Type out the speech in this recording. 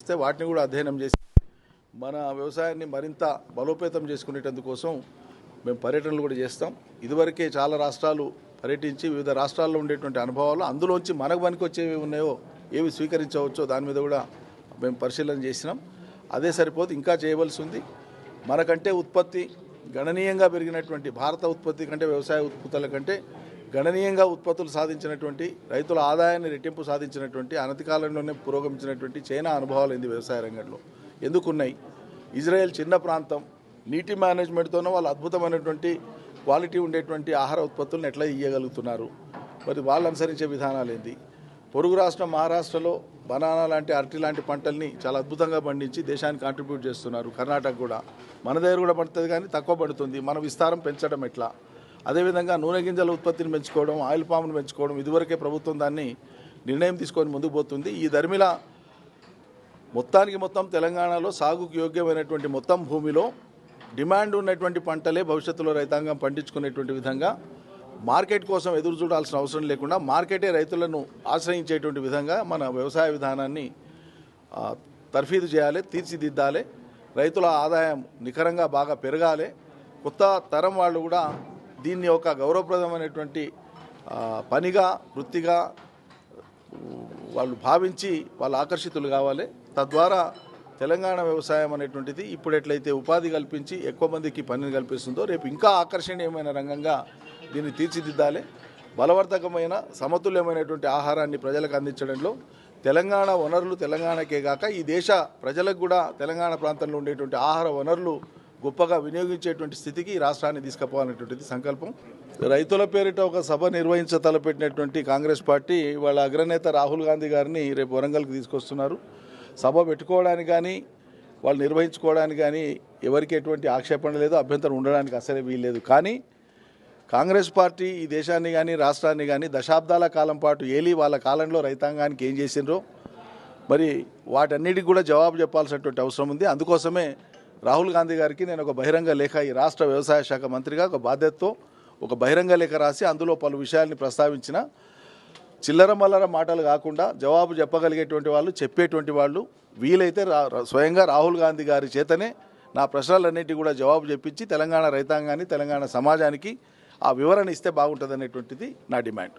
ఇస్తే వాటిని కూడా అధ్యయనం చేసి మన వ్యవసాయాన్ని మరింత బలోపేతం చేసుకునేటందుకోసం మేము పర్యటనలు కూడా చేస్తాం. ఇదివరకే చాలా రాష్ట్రాలు పర్యటించి వివిధ రాష్ట్రాల్లో ఉండేటువంటి అనుభవాలు అందులోంచి మనకు పనికొచ్చేవి ఉన్నాయో ఏవి స్వీకరించవచ్చో దాని మీద కూడా మేము పరిశీలన చేసినాం. అదే సరిపోదు ఇంకా చేయవలసి ఉంది. మనకంటే ఉత్పత్తి గణనీయంగా పెరిగినటువంటి భారత ఉత్పత్తి కంటే వ్యవసాయ ఉత్పత్తుల కంటే గణనీయంగా ఉత్పత్తులు సాధించినటువంటి రైతుల ఆదాయాన్ని రెట్టింపు సాధించినటువంటి అనతి కాలంలోనే పురోగమించినటువంటి చైనా అనుభవాలు ఏంది వ్యవసాయ రంగంలో? ఎందుకున్నాయి? ఇజ్రాయెల్ చిన్న ప్రాంతం నీటి మేనేజ్మెంట్తోనే వాళ్ళు అద్భుతమైనటువంటి క్వాలిటీ ఉండేటువంటి ఆహార ఉత్పత్తులను ఎట్లా ఇయ్యగలుగుతున్నారు? మరి వాళ్ళు అనుసరించే విధానాలు ఏంది? పొరుగు రాష్ట్రం మహారాష్ట్రలో బనానా లాంటి అరటి లాంటి పంటల్ని చాలా అద్భుతంగా పండించి దేశానికి కాంట్రిబ్యూట్ చేస్తున్నారు. కర్ణాటక కూడా. మన దగ్గర కూడా పడుతుంది కానీ తక్కువ పడుతుంది. మన విస్తారం పెంచడం ఎట్లా? అదేవిధంగా నూనె గింజల ఉత్పత్తిని పెంచుకోవడం ఆయిల్ పామ్ను పెంచుకోవడం ఇదివరకే ప్రభుత్వం దాన్ని నిర్ణయం తీసుకొని ముందుకు పోతుంది. ఈ ధర్మిల మొత్తానికి మొత్తం తెలంగాణలో సాగుకు యోగ్యమైనటువంటి మొత్తం భూమిలో డిమాండ్ ఉన్నటువంటి పంటలే భవిష్యత్తులో రైతాంగం పండించుకునేటువంటి విధంగా మార్కెట్ కోసం ఎదురు చూడాల్సిన అవసరం లేకుండా మార్కెటే రైతులను ఆశ్రయించేటువంటి విధంగా మన వ్యవసాయ విధానాన్ని తర్ఫీదు చేయాలి తీర్చిదిద్దాలి. రైతుల ఆదాయం నికరంగా బాగా పెరగాలి. కొత్త తరం వాళ్ళు కూడా దీన్ని ఒక గౌరవప్రదమైనటువంటి పనిగా వృత్తిగా వాళ్ళు భావించి వాళ్ళు ఆకర్షితులు కావాలి. తద్వారా తెలంగాణ వ్యవసాయం అనేటువంటిది ఇప్పుడు ఎట్లయితే ఉపాధి కల్పించి ఎక్కువ మందికి పనిని కల్పిస్తుందో రేపు ఇంకా ఆకర్షణీయమైన రంగంగా దీన్ని తీర్చిదిద్దాలి. బలవర్ధకమైన సమతుల్యమైనటువంటి ఆహారాన్ని ప్రజలకు అందించడంలో తెలంగాణ వనరులు తెలంగాణకే కాక ఈ దేశ ప్రజలకు కూడా తెలంగాణ ప్రాంతంలో ఉండేటువంటి ఆహార వనరులు గొప్పగా వినియోగించేటువంటి స్థితికి ఈ రాష్ట్రాన్ని తీసుకుపోవాలనేటువంటిది సంకల్పం. రైతుల పేరిట ఒక సభ నిర్వహించ తలపెట్టినటువంటి కాంగ్రెస్ పార్టీ వాళ్ళ అగ్రనేత రాహుల్ గాంధీ గారిని రేపు వరంగల్కి తీసుకొస్తున్నారు. సభ పెట్టుకోవడానికి కానీ వాళ్ళు నిర్వహించుకోవడానికి కానీ ఎవరికి ఎటువంటి ఆక్షేపణ లేదు అభ్యంతరం ఉండడానికి అసలే వీల్లేదు. కానీ కాంగ్రెస్ పార్టీ ఈ దేశాన్ని కానీ రాష్ట్రాన్ని కానీ దశాబ్దాల కాలం పాటు ఏలి వాళ్ళ కాలంలో రైతాంగానికి ఏం చేసిండ్రో మరి వాటన్నిటికి కూడా జవాబు చెప్పాల్సినటువంటి అవసరం ఉంది. అందుకోసమే రాహుల్ గాంధీ గారికి నేను ఒక బహిరంగ లేఖ ఈ రాష్ట్ర వ్యవసాయ శాఖ మంత్రిగా ఒక బాధ్యతతో ఒక బహిరంగ లేఖ రాసి అందులో పలు విషయాల్ని ప్రస్తావించిన చిల్లర మల్లర మాటలు కాకుండా జవాబు చెప్పగలిగేటువంటి వాళ్ళు చెప్పేటువంటి వాళ్ళు వీలైతే రా స్వయంగా రాహుల్ గాంధీ గారి చేతనే నా ప్రశ్నలన్నిటి కూడా జవాబు చెప్పించి తెలంగాణ రైతాంగాన్ని తెలంగాణ సమాజానికి ఆ వివరణ ఇస్తే బాగుంటుంది అనేటువంటిది నా డిమాండ్.